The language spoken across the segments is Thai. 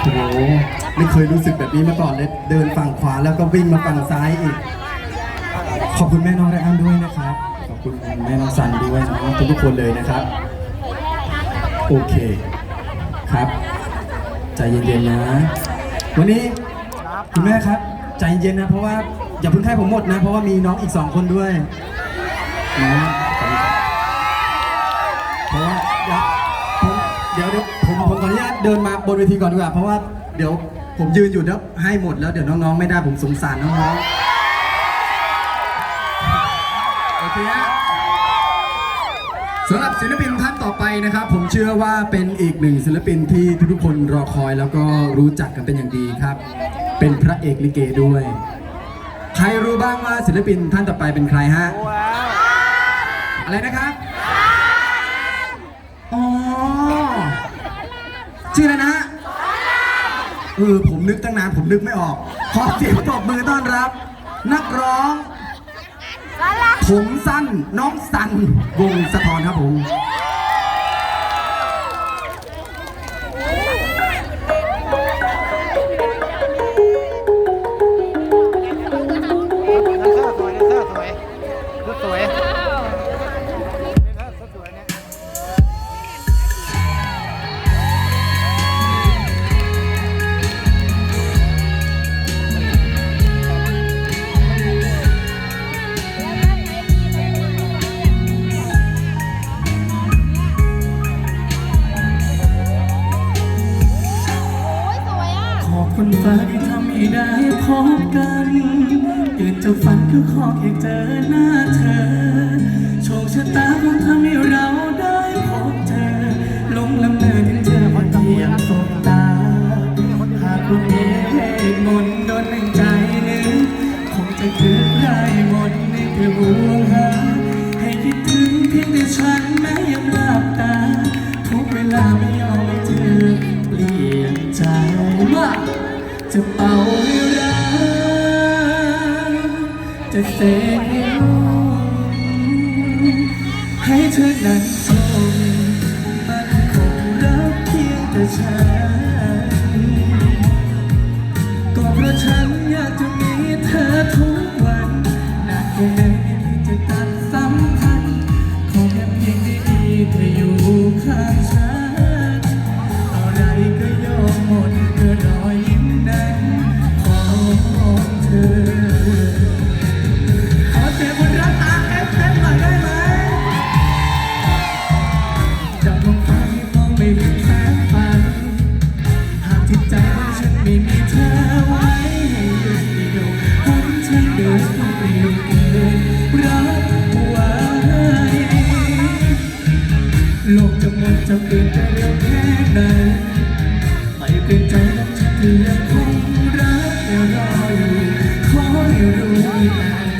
โอ้โหไม่เคยรู้สึกแบบนี้มาก่อนเลยเดินฝั่งขวาแล้วก็วิ่งมาฝั่งซ้ายอีก ขอบคุณแม่น้องไรอันด้วยนะครับ ขอบคุณแม่น้องซันด้วยน้องทุกคนเลยนะครับ โอเคครับ ใจเย็นๆนะ วันนี้คุณแม่ครับ ใจเย็นนะเพราะว่าอย่าเพิ่งให้ผมหมดนะ เพราะว่ามีน้องอีกสองคนด้วยนะ ผมผมขออนุญาตเดินมาบนเวทีก่อนดีกว่า เพราะว่าเดี๋ยวผมยืนอยู่แล้วให้หมดแล้วเดี๋ยวน้องๆไม่ได้ผมสงสารน้องๆโอเคฮะสำหรับศิลปินท่านต่อไปนะครับ ผมเชื่อว่าเป็นอีกหนึ่งศิลปินที่ทุกๆคนรอคอยแล้วก็รู้จักกันเป็นอย่างดีครับ เป็นพระเอกลิเกด้วย ใครรู้บ้างว่าศิลปินท่านต่อไปเป็นใครฮะอะไรนะครับอ๋อ ชื่ออะไรนะฮะเออผมนึกตั้งนานผมนึกไม่ออก ขอเสียงปรบมือต้อนรับ นักร้องผมสั้นน้องสันวงสะทอนครับผม ขอบคุณฟ้าที่ทำให้ได้พบกันตื่นจากฝันก็ขอแค่เจอหน้าเธอ โชคชะตาคงทำให้เราได้พบเธอ ลงลำเนินถึงเธอพอเทียมสบตา หากว่ามีเหตุมนโดนหนึ่งใจหนึ่งคงจะเกิดได้หมดในเพื่อห่วงหาให้คิดถึงเพียงแต่ฉันแม้ยังหลับตา ทุกเวลาไม่ยอมให้เธอ จะเป่าให้รักจะเสกให้ลงให้เธอนั้นชมมันคงรักเพียงแต่ฉันก็เพราะฉันอยากจะมี ไม่มีเธอไว้ให้เดินเดียวหันฉันเดินต้องเปลี่ยวเกินรักไว้โลกจะหมดจะเปลี่ยนจะเร็วแค่ไหนไม่เปลี่ยนใจของฉันที่ยังคงรักและรออยู่ขอให้รู้มีแ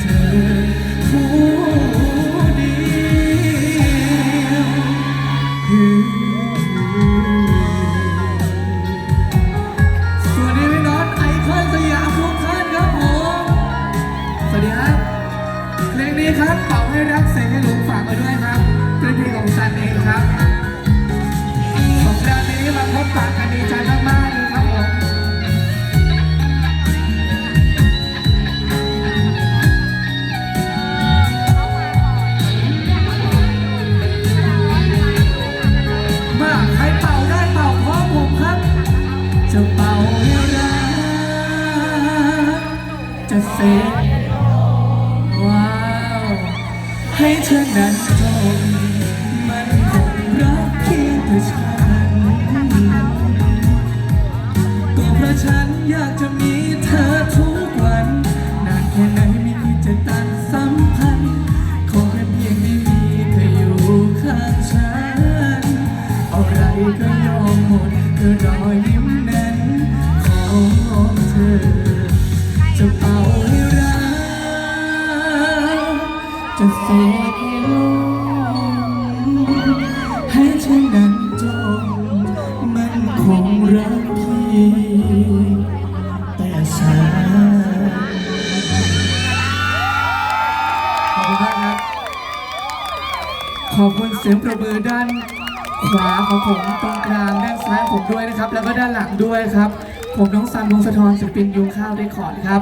สกว้าว ให้เธอนั้นจงมันคงรักเพียงแต่ฉัน ก็เพราะฉันอยากจะมีเธอทุกวัน นานแค่ไหนไม่คิดจะตัดสัมพันธ์ขอแค่เพียงได้มีเธออยู่ข้างฉัน อะไรก็ยอมหมดเพื่อรอยยิ้ม จะเสกให้ลงให้เธอนั้นจงมันคงรักพี่ แต่ฉันขอบคุณมากครับ ขอบคุณเสียงประมือด้านขวาของผมตรงกลางด้านซ้ายข้างผมด้วยนะครับ แล้วก็ด้านหลังด้วยครับ ผมน้องซันวงศ์สะทอนศิลปินยุงข้าวได้คอร์ดครับ